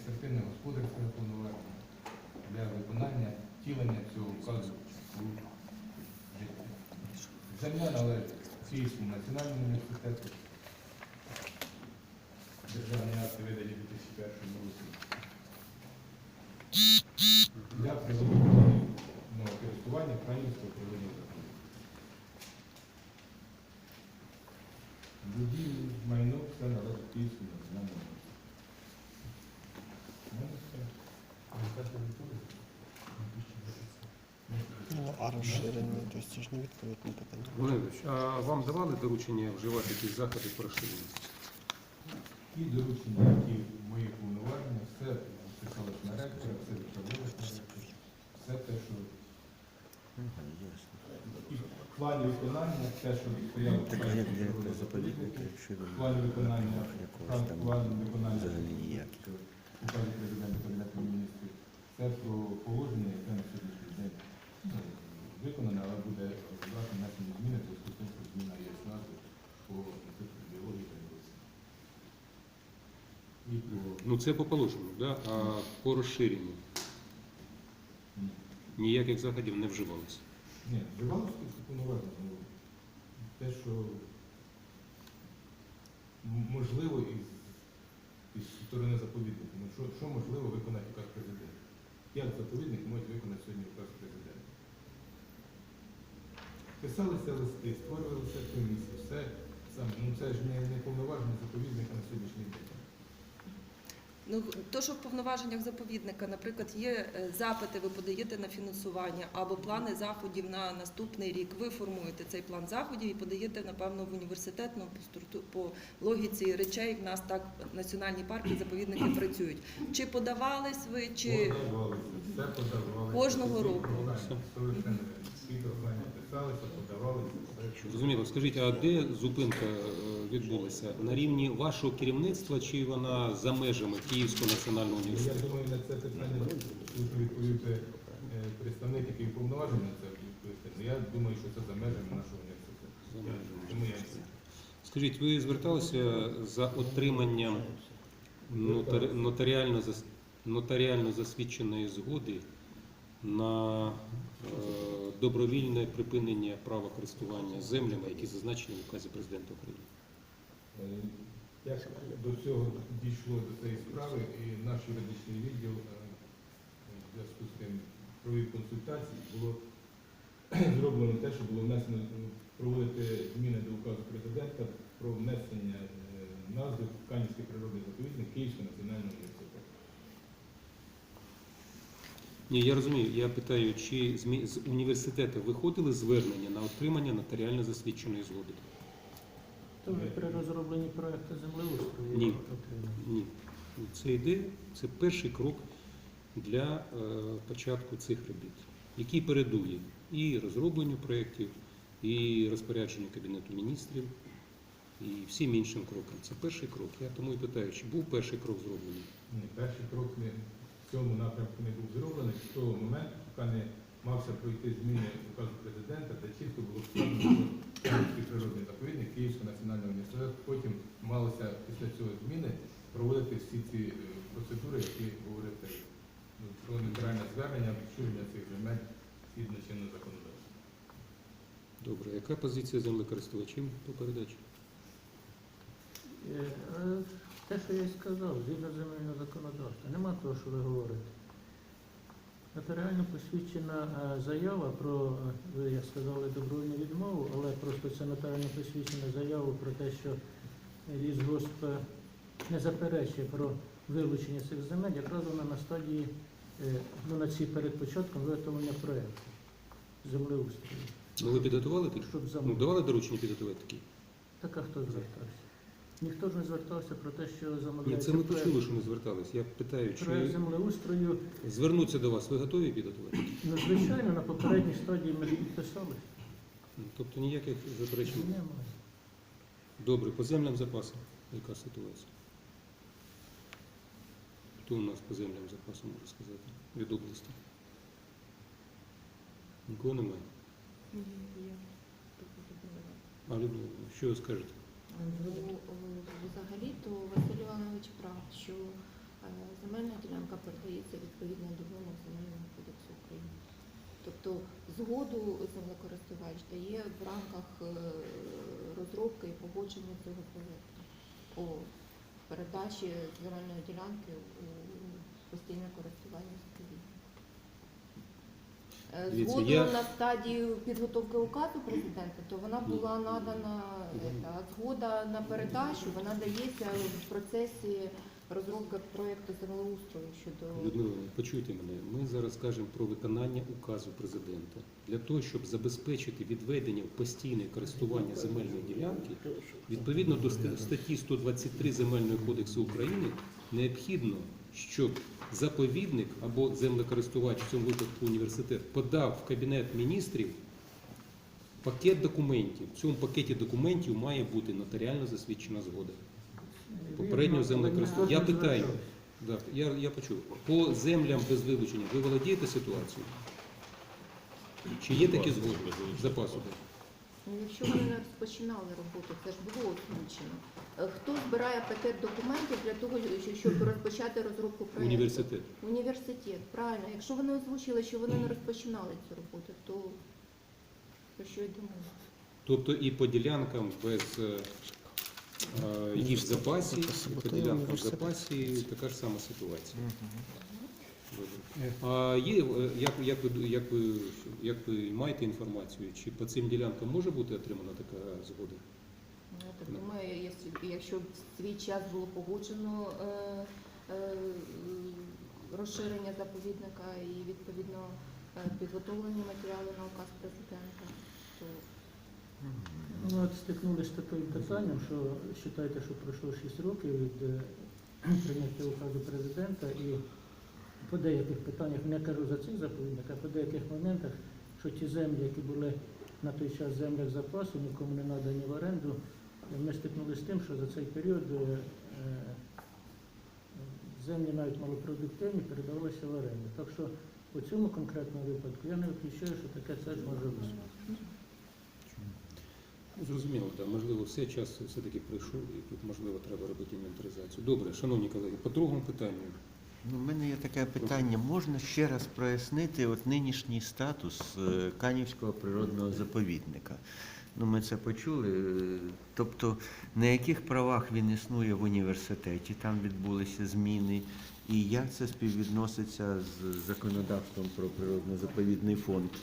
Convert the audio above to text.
адміністративне господарське повноваження для виконання втілення цього указу у життя. Земля належить Київському національному університету. Державні акти видані у 2001 році. Для природного користування Українського природного заповідника. Будівлі, майно, все належить Київському розширення, тобто це ж не відповідь на питання. Володимирович, а вам давали доручення вживати якісь заходи по розширенню? Ті доручення, які мої повноваження, все писалось на ректора, все відправилося, все те, що і в плані виконання, те, що стояло в Так плані як директор заповідника, заповідника, якщо в плані виконання, якогось там плані виконання взагалі ніяких. указу президента Кабінету міністрів, це про положення, яке на сьогоднішній день ну, виконане, але буде одразу внесені зміни, в зв'язку з тим, що зміна є назви по інституту біології та медицини. І по Ну це по положенню, да? а по розширенню ні. ніяких заходів не вживалося. Ні, вживалося повноважно. Те, що можливо із, із сторони заповідника. Ну, що, що можливо виконати указ президента? Як заповідник може виконати сьогодні указ президента? Писалися листи, створювалися комісії, все саме. Ну це ж не, не повноваження заповідника на сьогоднішній день. Ну, то, що в повноваженнях заповідника, наприклад, є е, запити, ви подаєте на фінансування або плани заходів на наступний рік. Ви формуєте цей план заходів і подаєте, напевно, в університет ну, по, логіці речей. В нас так національні парки, заповідники працюють. Чи подавались ви, чи Подавалися, все подавалися. Кожного року. Писалися, подавалися. Зрозуміло, скажіть, а де зупинка е, відбулася? На рівні вашого керівництва чи вона за межами Київського національного університету? Я думаю, на це питання тут відповісти е, представник, який уповноважений на це відповісти. Ну, Я думаю, що це за межами нашого університету. Скажіть, ви зверталися за отриманням нотаріально засвідченої згоди на е, добровільне припинення права користування землями, які зазначені в указі президента України? Е, Як до цього дійшло до цієї справи, і наш юридичний відділ е, в зв'язку з тим провів консультації, було зроблено те, що було внесено проводити зміни до указу президента про внесення назви в Канівський природний заповідник Київського національного університету. Ні, я розумію. Я питаю, чи з університету виходили звернення на отримання нотаріально засвідченої згоди? То ви при розробленні проекту землеустрою Ні. Ні. Це йде, це перший крок для е, початку цих робіт, який передує і розробленню проєктів, і розпорядженню Кабінету міністрів, і всім іншим крокам. Це перший крок. Я тому і питаю, чи був перший крок зроблений? Ні, перший крок не в цьому напрямку не був зроблений з того моменту, поки не мався пройти зміни указу президента, де чітко було встановлено, що Київський природний заповідник Київського національного університету. Потім малося після цього зміни проводити всі ці е, процедури, які говорите ну, про звернення, відчуження цих земель згідно чинного законодавства. Добре, яка позиція землекористувачів по передачі? Те, що я й сказав, згідно земельного законодавства, нема того, що ви говорите. Нотаріально посвідчена е, заява про, е, ви як сказали, добровільну відмову, але просто це нотаріально посвідчена заява про те, що лісгосп е, не заперечує про вилучення цих земель, якраз вона на стадії, ну, на цій перед початком виготовлення проєкту землеустрою. Ну ви підготували такі? Щоб Ну, давали доручення підготувати такі? Так а хто звертався? Ніхто ж не звертався про те, що Ні, замовляється це ми проект. почули, що не звертались. Я питаю, проект чи землеустрою. звернуться до вас, ви готові підготувати? Ну, звичайно, на попередній стадії ми підписали. Ну, Тобто ніяких заперечень. Немає. Добре, по землям запасам. Яка ситуація? Хто у нас по землям запасам може сказати? Від області? Нікого немає. Є, є. Тобто, А Людмила, що ви скажете? Ну, Взагалі, то Василь Іванович прав, що е, земельних яка передається відповідно до вимог Земельного кодексу України. Тобто згоду землекористувач дає в рамках е, розробки і погодження цього проєкту по передачі земельної ділянки у постійне користування. Е, Дивіться, Згоду я- на стадію підготовки указу президента, то вона була надана, е, а згода на передачу, вона дається в процесі розробки проєкту землеустрою щодо Людмила, почуйте мене. Ми зараз кажемо про виконання указу президента для того, щоб забезпечити відведення в постійне користування земельної ділянки. Відповідно до ст- статті 123 Земельного кодексу України необхідно, щоб заповідник або землекористувач, в цьому випадку університет, подав в кабінет міністрів пакет документів. В цьому пакеті документів має бути нотаріально засвідчена згода. Попереднього землекористування. Я питаю, Да, я, я почув. По землям без вилучення ви володієте ситуацією? Чи є такі згоди запасу? Ну, якщо вони не розпочинали роботу, це ж було озвучено. Е, Хто збирає пакет документів для того, щоб розпочати розробку проєкту? Університет. Університет, правильно. Якщо вони озвучили, що вони не розпочинали цю роботу, то про що йдемо? Тобто і по ділянкам без е, е, їх в запасі, і по ділянкам в запасі така ж сама ситуація. Є, е, як, як, ви, як, ви, як ви маєте інформацію, чи по цим ділянкам може бути отримана така згода? Ну, Я так думаю, якщо, якщо в свій час було погоджено е, е, розширення заповідника і відповідно е, підготовлені матеріали на указ президента, то Ну, от стикнулися з таким питанням, що вважайте, що пройшло 6 років від е, прийняття указу президента і по деяких питаннях, не кажу за цей заповідник, а по деяких моментах, що ті землі, які були на той час землях запасу, нікому не надані в оренду, ми стикнулися з тим, що за цей період е, е, землі навіть малопродуктивні передавалися в оренду. Так що по цьому конкретному випадку я не виключаю, що таке теж може бути. Ну, Зрозуміло, так. Можливо, все час все-таки прийшов і тут, можливо, треба робити інвентаризацію. Добре, шановні колеги, по другому питанню. Ну, У мене є таке питання. Можна ще раз прояснити от нинішній статус е, Канівського природного заповідника? Ну, ми це почули. Тобто, на яких правах він існує в університеті, там відбулися зміни, і як це співвідноситься з законодавством про природно-заповідний фонд